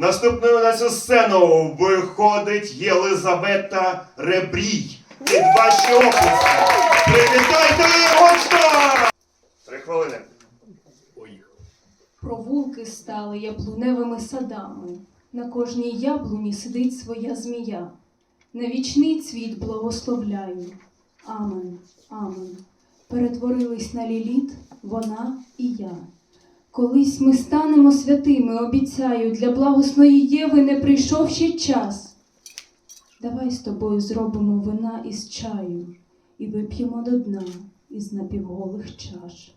Наступною на цю сцену виходить Єлизавета Ребрій. Під ваші оплески. Привітайте гучно! Три хвилини. Провулки стали яблуневими садами. На кожній яблуні сидить своя змія. На вічний цвіт благословляю. Амен, амен. Перетворились на ліліт вона і я. Колись ми станемо святими, обіцяю, для благосної Єви не прийшов ще час. Давай з тобою зробимо вина із чаю і вип'ємо до дна із напівголих чаш.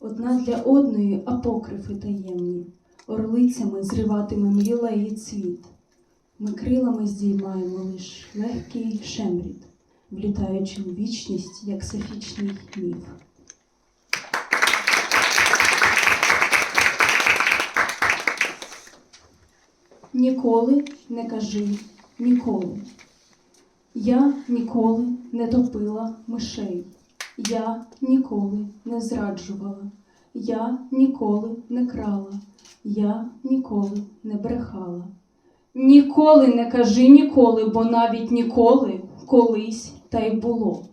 Одна для одної апокрифи таємні, орлицями зриватимем лілеї цвіт. Ми крилами здіймаємо лиш легкий шемріт, влітаючи у вічність, як сафічний міф. Ніколи не кажи ніколи. Я ніколи не топила мишей. Я ніколи не зраджувала, я ніколи не крала, я ніколи не брехала. Ніколи не кажи ніколи, бо навіть ніколи колись та й було.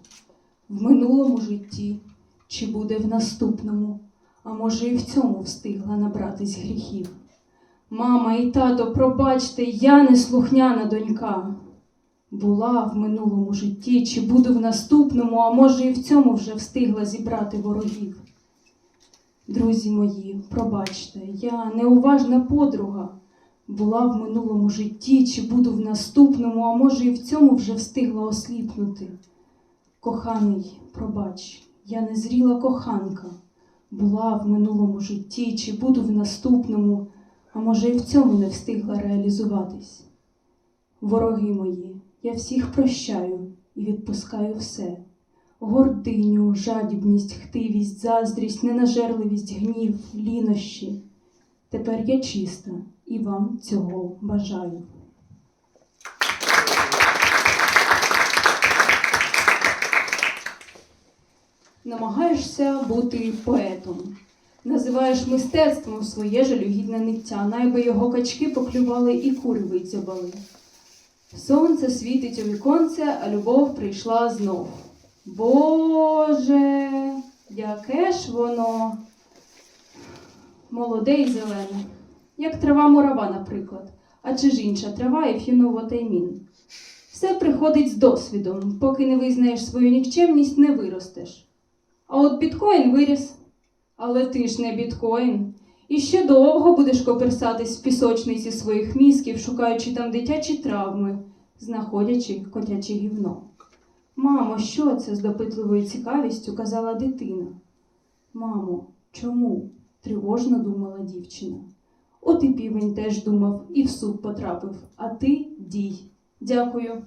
В минулому житті чи буде в наступному, а може і в цьому встигла набратись гріхів. Мама і тато, пробачте, я неслухняна донька. Була в минулому житті, чи буду в наступному, а може і в цьому вже встигла зібрати ворогів. Друзі мої, пробачте, я неуважна подруга. Була в минулому житті, чи буду в наступному, а може і в цьому вже встигла осліпнути. Коханий, пробач, я незріла коханка. Була в минулому житті, чи буду в наступному, а може і в цьому не встигла реалізуватись. Вороги мої, я всіх прощаю і відпускаю все. Гординю, жадібність, хтивість, заздрість, ненажерливість, гнів, лінощі. Тепер я чиста і вам цього бажаю. Намагаєшся бути поетом. Називаєш мистецтвом своє жалюгідне ниття, найби його качки поклювали і кури видзьобали. Сонце світить у віконце, а любов прийшла знов. Боже, яке ж воно молоде і зелене, як трава мурава, наприклад, а чи ж інша трава і фінувотаймін. Все приходить з досвідом, поки не визнаєш свою нікчемність, не виростеш. А от біткоін виріс. Але ти ж не біткоін. І ще довго будеш коперсатись в пісочниці своїх мізків, шукаючи там дитячі травми, знаходячи котяче гівно. Мамо, що це з допитливою цікавістю казала дитина. Мамо, чому? тривожно думала дівчина. От і півень теж думав і в суд потрапив, а ти дій. Дякую.